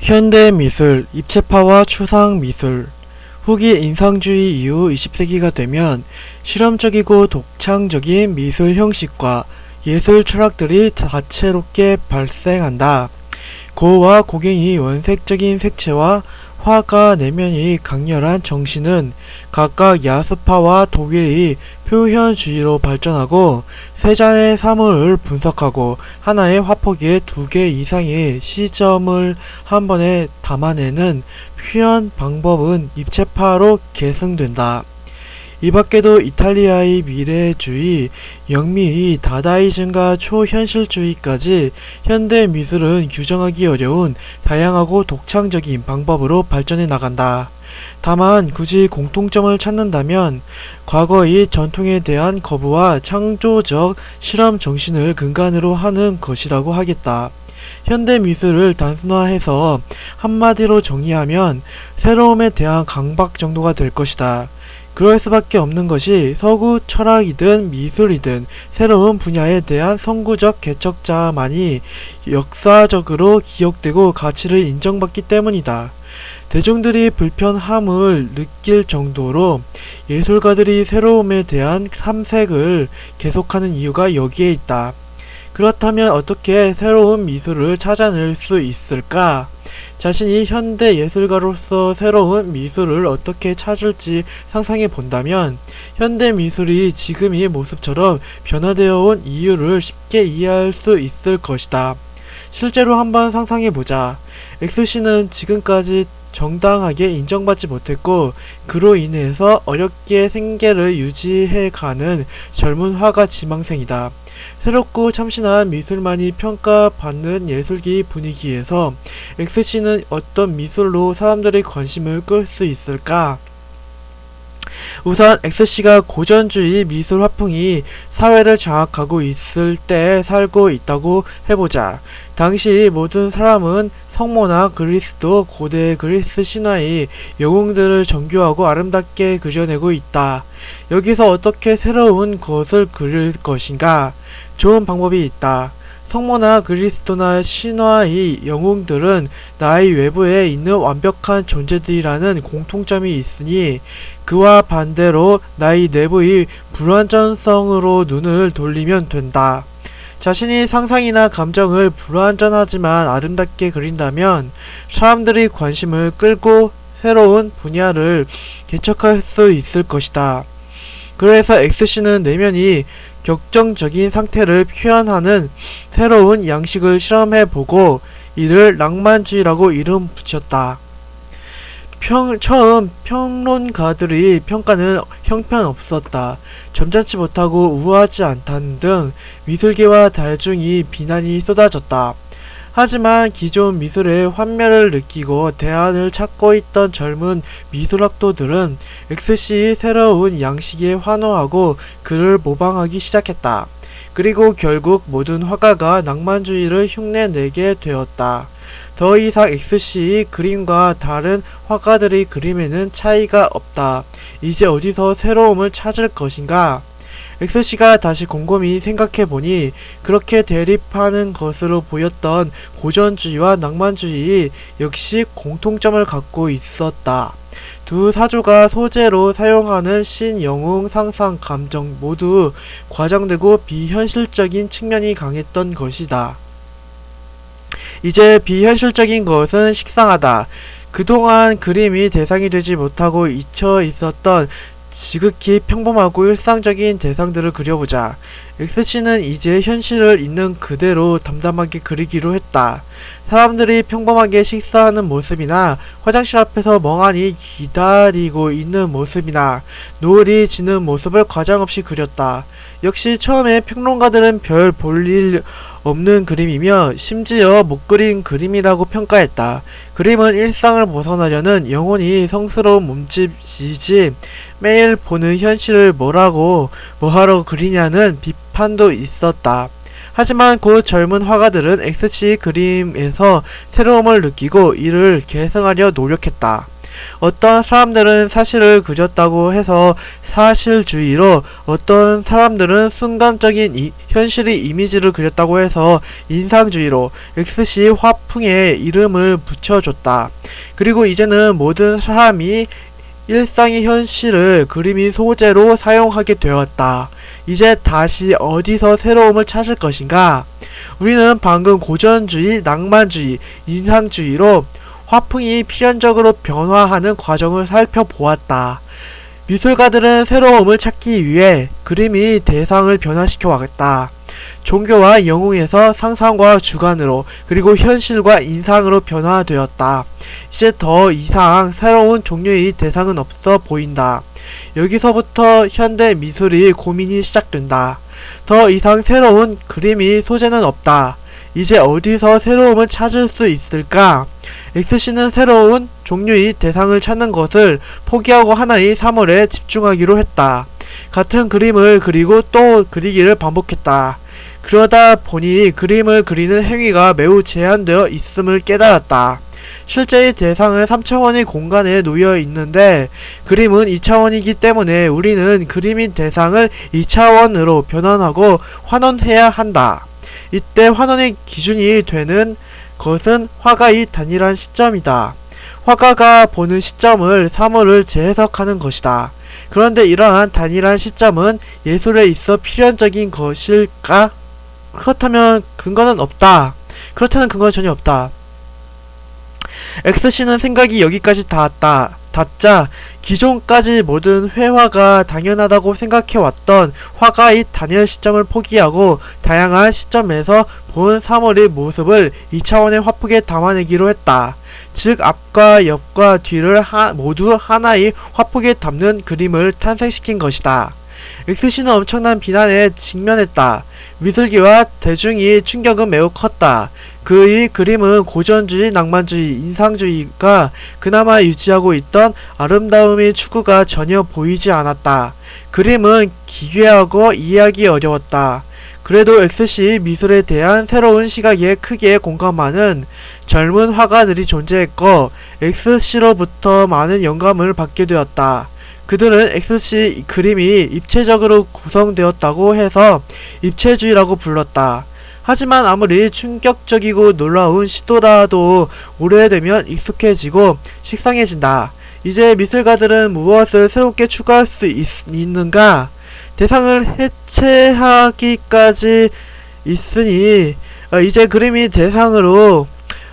현대 미술, 입체파와 추상 미술. 후기 인상주의 이후 20세기가 되면 실험적이고 독창적인 미술 형식과 예술 철학들이 다채롭게 발생한다. 고와 고갱이 원색적인 색채와 화가 내면이 강렬한 정신은 각각 야수파와 독일이 표현주의로 발전하고 세 잔의 사물을 분석하고 하나의 화폭에 두 개 이상의 시점을 한 번에 담아내는 표현 방법은 입체파로 계승된다. 이 밖에도 이탈리아의 미래주의, 영미의 다다이즘과 초현실주의까지 현대 미술은 규정하기 어려운 다양하고 독창적인 방법으로 발전해 나간다. 다만 굳이 공통점을 찾는다면 과거의 전통에 대한 거부와 창조적 실험 정신을 근간으로 하는 것이라고 하겠다. 현대 미술을 단순화해서 한마디로 정의하면 새로움에 대한 강박 정도가 될 것이다. 그럴 수밖에 없는 것이 서구 철학이든 미술이든 새로운 분야에 대한 선구적 개척자만이 역사적으로 기억되고 가치를 인정받기 때문이다. 대중들이 불편함을 느낄 정도로 예술가들이 새로움에 대한 탐색을 계속하는 이유가 여기에 있다. 그렇다면 어떻게 새로운 미술을 찾아낼 수 있을까? 자신이 현대 예술가로서 새로운 미술을 어떻게 찾을지 상상해 본다면 현대 미술이 지금의 모습처럼 변화되어 온 이유를 쉽게 이해할 수 있을 것이다. 실제로 한번 상상해 보자. X씨는 지금까지 정당하게 인정받지 못했고 그로 인해서 어렵게 생계를 유지해가는 젊은 화가 지망생이다. 새롭고 참신한 미술만이 평가받는 예술기 분위기에서 X씨는 어떤 미술로 사람들의 관심을 끌 수 있을까? 우선 X씨가 고전주의 미술 화풍이 사회를 장악하고 있을 때 살고 있다고 해보자. 당시 모든 사람은 성모나 그리스도, 고대 그리스 신화의 영웅들을 정교하고 아름답게 그려내고 있다. 여기서 어떻게 새로운 것을 그릴 것인가? 좋은 방법이 있다. 성모나 그리스도나 신화의 영웅들은 나의 외부에 있는 완벽한 존재들이라는 공통점이 있으니 그와 반대로 나의 내부의 불완전성으로 눈을 돌리면 된다. 자신이 상상이나 감정을 불완전하지만 아름답게 그린다면 사람들이 관심을 끌고 새로운 분야를 개척할 수 있을 것이다. 그래서 X씨는 내면이 격정적인 상태를 표현하는 새로운 양식을 실험해보고 이를 낭만주의라고 이름 붙였다. 평, 처음 평론가들의 평가는 형편없었다. 점잖지 못하고 우아하지 않다는 등 미술계와 대중이 비난이 쏟아졌다. 하지만 기존 미술의 환멸을 느끼고 대안을 찾고 있던 젊은 미술학도들은 XC의 새로운 양식에 환호하고 그를 모방하기 시작했다. 그리고 결국 모든 화가가 낭만주의를 흉내내게 되었다. 더 이상 XC의 그림과 다른 화가들의 그림에는 차이가 없다. 이제 어디서 새로움을 찾을 것인가? X씨가 다시 곰곰이 생각해보니 그렇게 대립하는 것으로 보였던 고전주의와 낭만주의 역시 공통점을 갖고 있었다. 두 사조가 소재로 사용하는 신 영웅 상상 감정 모두 과장되고 비현실적인 측면이 강했던 것이다. 이제 비현실적인 것은 식상하다. 그동안 그림이 대상이 되지 못하고 잊혀 있었던 지극히 평범하고 일상적인 대상들을 그려보자. X씨는 이제 현실을 있는 그대로 담담하게 그리기로 했다. 사람들이 평범하게 식사하는 모습이나 화장실 앞에서 멍하니 기다리고 있는 모습이나 노을이 지는 모습을 과장 없이 그렸다. 역시 처음에 평론가들은 별 볼일 없는 그림이며 심지어 못 그린 그림이라고 평가했다. 그림은 일상을 벗어나려는 영혼이 성스러운 몸짓이지 매일 보는 현실을 뭐라고 뭐하러 그리냐는 비판도 있었다. 하지만 곧 젊은 화가들은 X씨 그림에서 새로움을 느끼고 이를 계승하려 노력했다. 어떤 사람들은 사실을 그렸다고 해서 사실주의로 어떤 사람들은 순간적인 이- 현실의 이미지를 그렸다고 해서 인상주의로 XC 화풍에 이름을 붙여줬다. 그리고 이제는 모든 사람이 일상의 현실을 그림이 소재로 사용하게 되었다. 이제 다시 어디서 새로움을 찾을 것인가? 우리는 방금 고전주의, 낭만주의, 인상주의로 화풍이 필연적으로 변화하는 과정을 살펴보았다. 미술가들은 새로움을 찾기 위해 그림이 대상을 변화시켜 왔다. 종교와 영웅에서 상상과 주관으로 그리고 현실과 인상으로 변화되었다. 이제 더 이상 새로운 종류의 대상은 없어 보인다. 여기서부터 현대 미술의 고민이 시작된다. 더 이상 새로운 그림이 소재는 없다. 이제 어디서 새로움을 찾을 수 있을까? XC는 새로운 종류의 대상을 찾는 것을 포기하고 하나의 사물에 집중하기로 했다. 같은 그림을 그리고 또 그리기를 반복했다. 그러다 보니 그림을 그리는 행위가 매우 제한되어 있음을 깨달았다. 실제의 대상은 3차원의 공간에 놓여 있는데 그림은 2차원이기 때문에 우리는 그림인 대상을 2차원으로 변환하고 환원해야 한다. 이때 환원의 기준이 되는 것은 화가의 단일한 시점이다. 화가가 보는 시점을 사물을 재해석하는 것이다. 그런데 이러한 단일한 시점은 예술에 있어 필연적인 것일까? 그렇다면 근거는 없다. 그렇다는 근거는 전혀 없다. XC는 생각이 여기까지 닿았다. 닿자 기존까지 모든 회화가 당연하다고 생각해왔던 화가의 단일 시점을 포기하고 다양한 시점에서 본 사물의 모습을 2차원의 화폭에 담아내기로 했다. 즉 앞과 옆과 뒤를 하, 모두 하나의 화폭에 담는 그림을 탄생시킨 것이다. XC는 엄청난 비난에 직면했다. 미술계와 대중의 충격은 매우 컸다. 그의 그림은 고전주의, 낭만주의, 인상주의가 그나마 유지하고 있던 아름다움의 추구가 전혀 보이지 않았다. 그림은 기괴하고 이해하기 어려웠다. 그래도 XC 미술에 대한 새로운 시각에 크게 공감하는 젊은 화가들이 존재했고 XC로부터 많은 영감을 받게 되었다. 그들은 XC 그림이 입체적으로 구성되었다고 해서 입체주의라고 불렀다. 하지만 아무리 충격적이고 놀라운 시도라도 오래되면 익숙해지고 식상해진다. 이제 미술가들은 무엇을 새롭게 추가할 수 있, 있는가? 대상을 해체하기까지 있으니 어, 이제 그림이 대상으로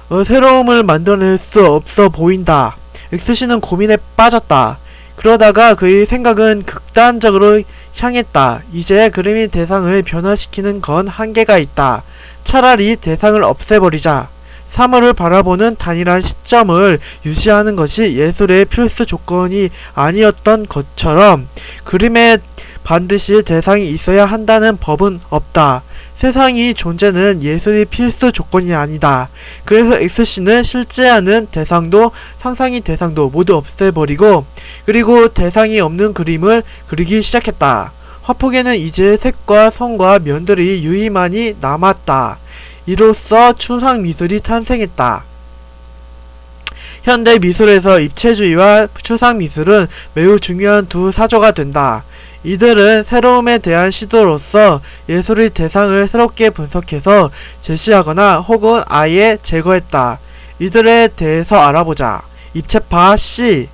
어, 새로움을 만들어낼 수 없어 보인다. XC는 고민에 빠졌다. 그러다가 그의 생각은 극단적으로 향했다. 이제 그림이 대상을 변화시키는 건 한계가 있다. 차라리 대상을 없애버리자. 사물을 바라보는 단일한 시점을 유지하는 것이 예술의 필수 조건이 아니었던 것처럼 그림에 반드시 대상이 있어야 한다는 법은 없다. 세상의 존재는 예술의 필수 조건이 아니다. 그래서 XC는 실제하는 대상도 상상의 대상도 모두 없애버리고 그리고 대상이 없는 그림을 그리기 시작했다. 화폭에는 이제 색과 성과 면들이 유의만이 남았다. 이로써 추상 미술이 탄생했다. 현대 미술에서 입체주의와 추상 미술은 매우 중요한 두 사조가 된다. 이들은 새로움에 대한 시도로서 예술의 대상을 새롭게 분석해서 제시하거나 혹은 아예 제거했다. 이들에 대해서 알아보자. 입체파 C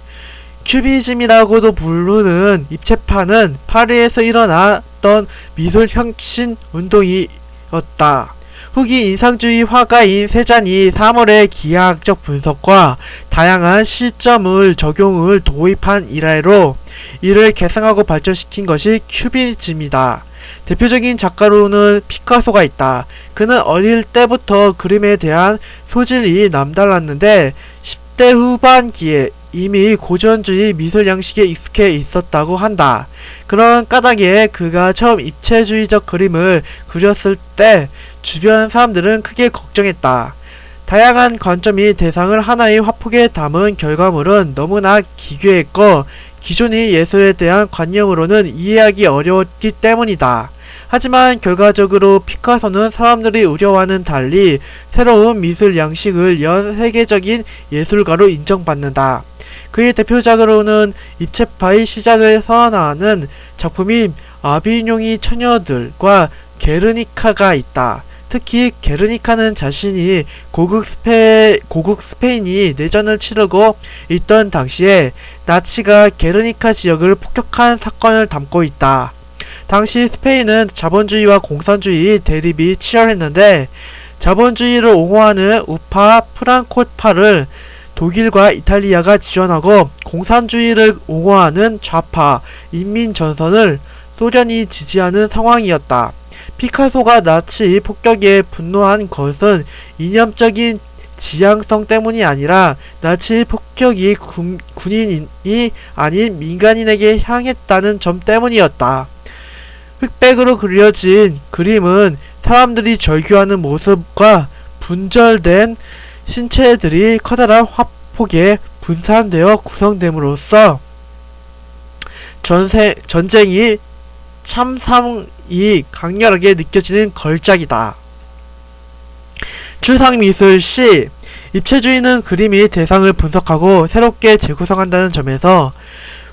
큐비즘이라고도 부르는 입체파는 파리에서 일어났던 미술 혁신 운동이었다. 후기 인상주의 화가인 세잔이 사물의 기하학적 분석과 다양한 시점을 적용을 도입한 이래로 이를 개성하고 발전시킨 것이 큐비즘이다. 대표적인 작가로는 피카소가 있다. 그는 어릴 때부터 그림에 대한 소질이 남달랐는데 10대 후반기에 이미 고전주의 미술 양식에 익숙해 있었다고 한다. 그런 까닭에 그가 처음 입체주의적 그림을 그렸을 때 주변 사람들은 크게 걱정했다. 다양한 관점이 대상을 하나의 화폭에 담은 결과물은 너무나 기괴했고 기존의 예술에 대한 관념으로는 이해하기 어려웠기 때문이다. 하지만 결과적으로 피카소는 사람들이 우려와는 달리 새로운 미술 양식을 연 세계적인 예술가로 인정받는다. 그의 대표작으로는 입체파의 시작을 선언하는 작품인 아비뇽이 처녀들과 게르니카가 있다. 특히 게르니카는 자신이 고국 스페 고국 스페인이 내전을 치르고 있던 당시에 나치가 게르니카 지역을 폭격한 사건을 담고 있다. 당시 스페인은 자본주의와 공산주의 대립이 치열했는데 자본주의를 옹호하는 우파 프랑코파를 독일과 이탈리아가 지원하고 공산주의를 옹호하는 좌파 인민전선을 소련이 지지하는 상황이었다. 피카소가 나치 폭격에 분노한 것은 이념적인 지향성 때문이 아니라 나치 폭격이 군, 군인이 아닌 민간인에게 향했다는 점 때문이었다. 흑백으로 그려진 그림은 사람들이 절규하는 모습과 분절된 신체들이 커다란 화폭에 분산되어 구성됨으로써 전세, 전쟁이 참상 이 강렬하게 느껴지는 걸작이다. 추상미술 C 입체주의는 그림이 대상을 분석하고 새롭게 재구성한다는 점에서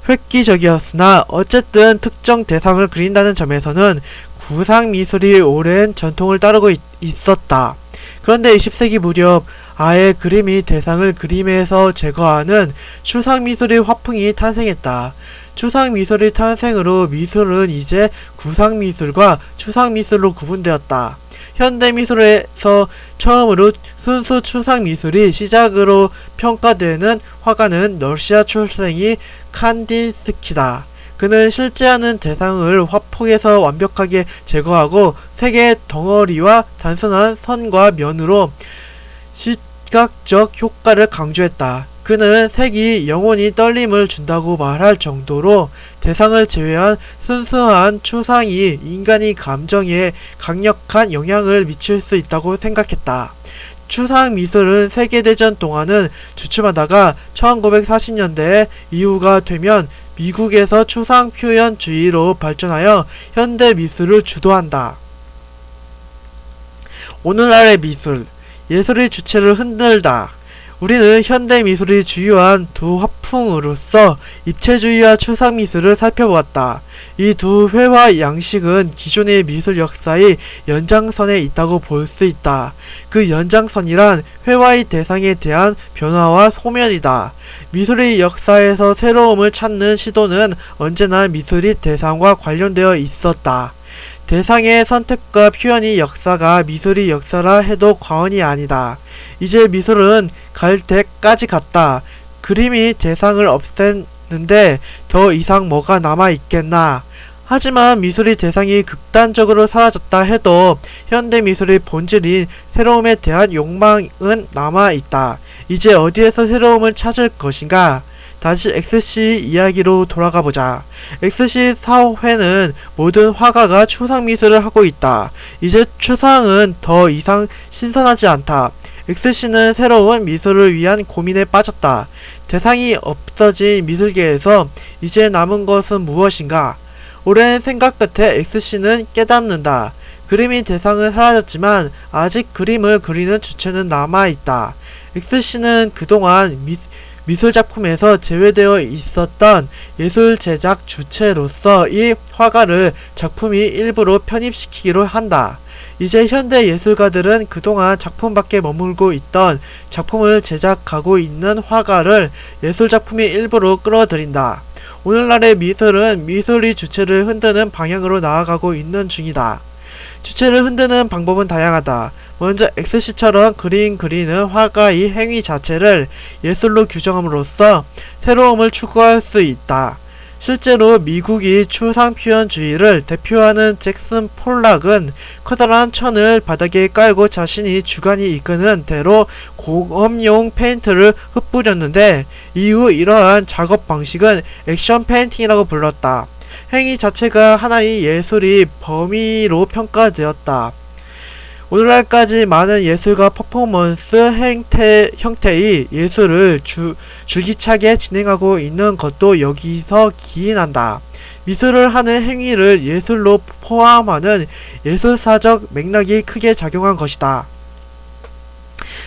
획기적이었으나 어쨌든 특정 대상을 그린다는 점에서는 구상미술이 오랜 전통을 따르고 있, 있었다. 그런데 20세기 무렵 아예 그림이 대상을 그림에서 제거하는 추상미술의 화풍이 탄생했다. 추상미술의 탄생으로 미술은 이제 구상미술과 추상미술로 구분되었다. 현대미술에서 처음으로 순수 추상미술이 시작으로 평가되는 화가는 러시아 출생이 칸딘스키다. 그는 실제하는 대상을 화폭에서 완벽하게 제거하고 색의 덩어리와 단순한 선과 면으로 시각적 효과를 강조했다. 그는 색이 영혼이 떨림을 준다고 말할 정도로 대상을 제외한 순수한 추상이 인간의 감정에 강력한 영향을 미칠 수 있다고 생각했다. 추상 미술은 세계대전 동안은 주춤하다가 1940년대 이후가 되면 미국에서 추상 표현주의로 발전하여 현대 미술을 주도한다. 오늘날의 미술, 예술의 주체를 흔들다. 우리는 현대 미술의 주요한 두 화풍으로서 입체주의와 추상 미술을 살펴보았다. 이 두 회화 양식은 기존의 미술 역사의 연장선에 있다고 볼 수 있다. 그 연장선이란 회화의 대상에 대한 변화와 소멸이다. 미술의 역사에서 새로움을 찾는 시도는 언제나 미술의 대상과 관련되어 있었다. 대상의 선택과 표현의 역사가 미술의 역사라 해도 과언이 아니다. 이제 미술은 갈 때까지 갔다. 그림이 대상을 없앴는데 더 이상 뭐가 남아 있겠나. 하지만 미술의 대상이 극단적으로 사라졌다 해도 현대 미술의 본질인 새로움에 대한 욕망은 남아 있다. 이제 어디에서 새로움을 찾을 것인가? 다시 XC 이야기로 돌아가 보자. XC 사회는 모든 화가가 추상 미술을 하고 있다. 이제 추상은 더 이상 신선하지 않다. XC는 새로운 미술을 위한 고민에 빠졌다. 대상이 없어진 미술계에서 이제 남은 것은 무엇인가? 오랜 생각 끝에 XC는 깨닫는다. 그림이 대상은 사라졌지만 아직 그림을 그리는 주체는 남아있다. XC는 그동안 미, 미술 작품에서 제외되어 있었던 예술 제작 주체로서 이 화가를 작품이 일부러 편입시키기로 한다. 이제 현대 예술가들은 그동안 작품 밖에 머물고 있던 작품을 제작하고 있는 화가를 예술 작품의 일부로 끌어들인다. 오늘날의 미술은 미술의 주체를 흔드는 방향으로 나아가고 있는 중이다. 주체를 흔드는 방법은 다양하다. 먼저 XC처럼 그림 그리는 화가의 행위 자체를 예술로 규정함으로써 새로움을 추구할 수 있다. 실제로 미국이 추상표현주의를 대표하는 잭슨 폴락은 커다란 천을 바닥에 깔고 자신이 주관이 이끄는 대로 공업용 페인트를 흩뿌렸는데 이후 이러한 작업 방식은 액션 페인팅이라고 불렀다. 행위 자체가 하나의 예술의 범위로 평가되었다. 오늘날까지 많은 예술과 퍼포먼스 행태, 형태의 예술을 주, 줄기차게 진행하고 있는 것도 여기서 기인한다. 미술을 하는 행위를 예술로 포함하는 예술사적 맥락이 크게 작용한 것이다.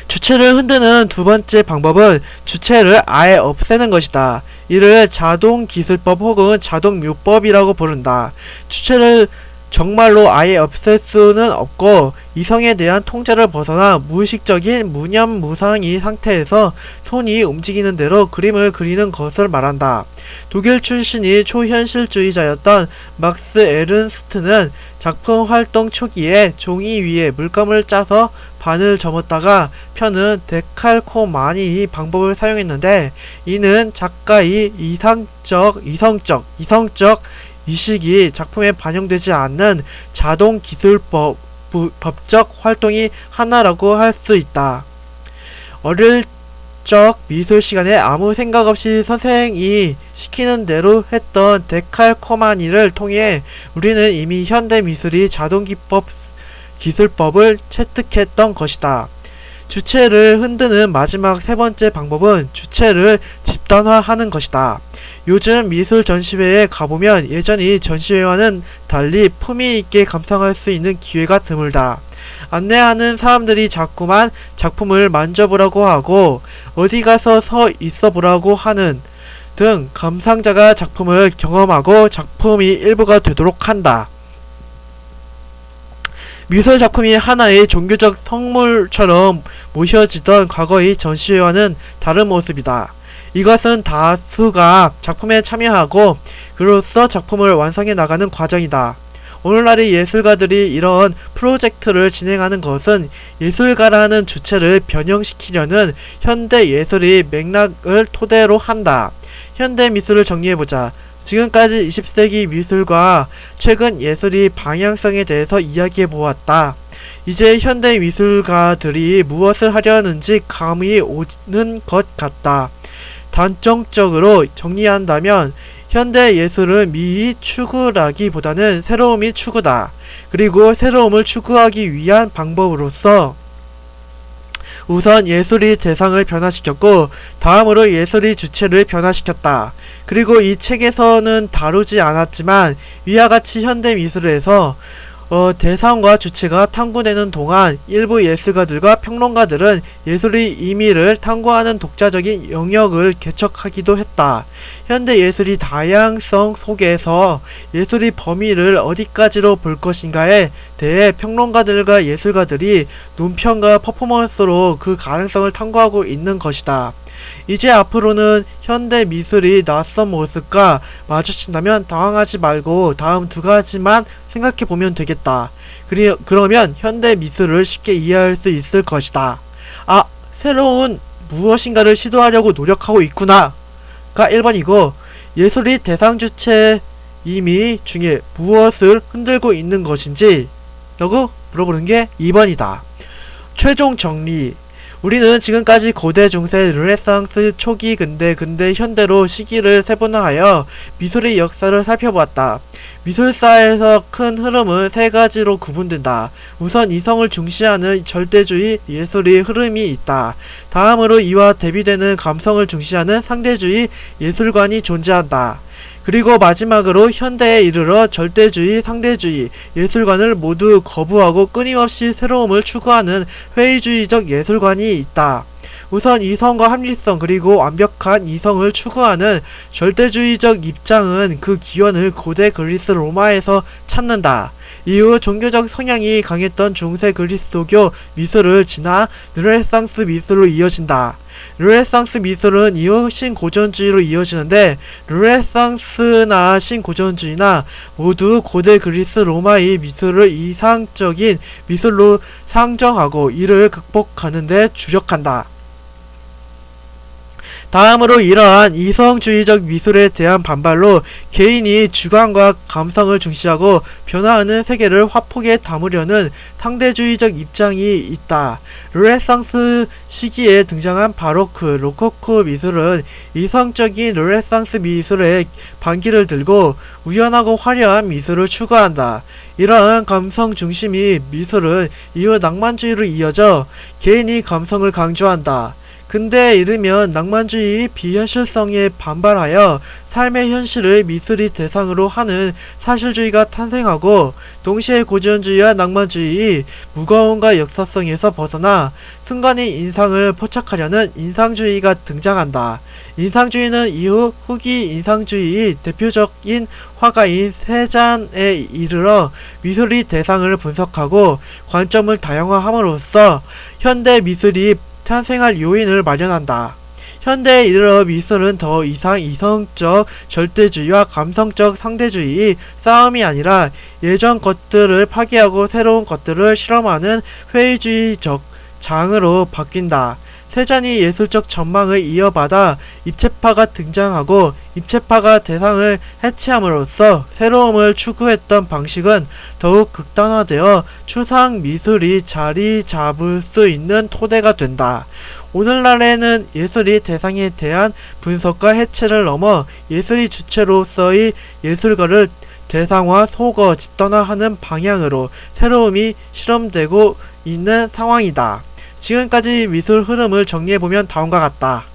주체를 흔드는 두 번째 방법은 주체를 아예 없애는 것이다. 이를 자동 기술법 혹은 자동 묘법이라고 부른다. 주체를 정말로 아예 없앨 수는 없고 이성에 대한 통제를 벗어나 무의식적인 무념무상이 상태에서 손이 움직이는 대로 그림을 그리는 것을 말한다. 독일 출신이 초현실주의자였던 막스 에른스트는 작품 활동 초기에 종이 위에 물감을 짜서 반을 접었다가 펴는 데칼코마니 방법을 사용했는데 이는 작가의 이상적, 이성적, 이성적 이식이 작품에 반영되지 않는 자동 기술법 부- 법적 활동이 하나라고 할 수 있다. 어릴 적 미술 시간에 아무 생각 없이 선생이 시키는 대로 했던 데칼코마니를 통해 우리는 이미 현대 미술이 자동 기법 기술법을 체득했던 것이다. 주체를 흔드는 마지막 세 번째 방법은 주체를 집단화하는 것이다. 요즘 미술 전시회에 가보면 예전의 전시회와는 달리 품위 있게 감상할 수 있는 기회가 드물다. 안내하는 사람들이 자꾸만 작품을 만져보라고 하고 어디 가서 서 있어 보라고 하는 등 감상자가 작품을 경험하고 작품이 일부가 되도록 한다. 미술 작품이 하나의 종교적 성물처럼 모셔지던 과거의 전시회와는 다른 모습이다. 이것은 다수가 작품에 참여하고 그로써 작품을 완성해 나가는 과정이다. 오늘날의 예술가들이 이런 프로젝트를 진행하는 것은 예술가라는 주체를 변형시키려는 현대 예술의 맥락을 토대로 한다. 현대 미술을 정리해보자. 지금까지 20세기 미술과 최근 예술의 방향성에 대해서 이야기해 보았다. 이제 현대 미술가들이 무엇을 하려는지 감이 오는 것 같다. 단정적으로 정리한다면 현대 예술은 미의 추구라기보다는 새로움이 추구다. 그리고 새로움을 추구하기 위한 방법으로서 우선 예술이 대상을 변화시켰고 다음으로 예술이 주체를 변화시켰다. 그리고 이 책에서는 다루지 않았지만 위와 같이 현대 미술에서 어, 대상과 주체가 탐구되는 동안 일부 예술가들과 평론가들은 예술의 의미를 탐구하는 독자적인 영역을 개척하기도 했다. 현대 예술의 다양성 속에서 예술의 범위를 어디까지로 볼 것인가에 대해 평론가들과 예술가들이 논평과 퍼포먼스로 그 가능성을 탐구하고 있는 것이다. 이제 앞으로는 현대 미술이 낯선 모습과 마주친다면 당황하지 말고 다음 두 가지만 생각해 보면 되겠다. 그리, 그러면 현대 미술을 쉽게 이해할 수 있을 것이다. 아, 새로운 무엇인가를 시도하려고 노력하고 있구나. 가 1번이고, 예술이 대상 주체 이미 중에 무엇을 흔들고 있는 것인지 라고 물어보는 게 2번이다. 최종 정리. 우리는 지금까지 고대 중세 르네상스 초기 근대 근대 현대로 시기를 세분화하여 미술의 역사를 살펴보았다. 미술사에서 큰 흐름은 세 가지로 구분된다. 우선 이성을 중시하는 절대주의 예술의 흐름이 있다. 다음으로 이와 대비되는 감성을 중시하는 상대주의 예술관이 존재한다. 그리고 마지막으로 현대에 이르러 절대주의, 상대주의, 예술관을 모두 거부하고 끊임없이 새로움을 추구하는 회의주의적 예술관이 있다. 우선 이성과 합리성 그리고 완벽한 이성을 추구하는 절대주의적 입장은 그 기원을 고대 그리스 로마에서 찾는다. 이후 종교적 성향이 강했던 중세 그리스도교 미술을 지나 르네상스 미술로 이어진다. 르네상스 미술은 이후 신고전주의로 이어지는데 르네상스나 신고전주의나 모두 고대 그리스 로마의 미술을 이상적인 미술로 상정하고 이를 극복하는 데 주력한다. 다음으로 이러한 이성주의적 미술에 대한 반발로 개인이 주관과 감성을 중시하고 변화하는 세계를 화폭에 담으려는 상대주의적 입장이 있다. 르네상스 시기에 등장한 바로크, 로코코 미술은 이성적인 르네상스 미술의 반기를 들고 우연하고 화려한 미술을 추구한다. 이러한 감성 중심의 미술은 이후 낭만주의로 이어져 개인이 감성을 강조한다. 근대에 이르면 낭만주의 비현실성에 반발하여 삶의 현실을 미술이 대상으로 하는 사실주의가 탄생하고 동시에 고지원주의와 낭만주의, 무거움과 역사성에서 벗어나 순간의 인상을 포착하려는 인상주의가 등장한다. 인상주의는 이후 후기 인상주의 대표적인 화가인 세잔에 이르러 미술이 대상을 분석하고 관점을 다양화함으로써 현대 미술이 탄생할 요인을 마련한다. 현대에 이르러 미술은 더 이상 이성적 절대주의와 감성적 상대주의 싸움이 아니라 예전 것들을 파괴하고 새로운 것들을 실험하는 회의주의적 장으로 바뀐다. 세잔이 예술적 전망을 이어받아 입체파가 등장하고 입체파가 대상을 해체함으로써 새로움을 추구했던 방식은 더욱 극단화되어 추상 미술이 자리 잡을 수 있는 토대가 된다. 오늘날에는 예술이 대상에 대한 분석과 해체를 넘어 예술이 주체로서의 예술가를 대상화, 소거, 집단화하는 방향으로 새로움이 실험되고 있는 상황이다. 지금까지 미술 흐름을 정리해보면 다음과 같다.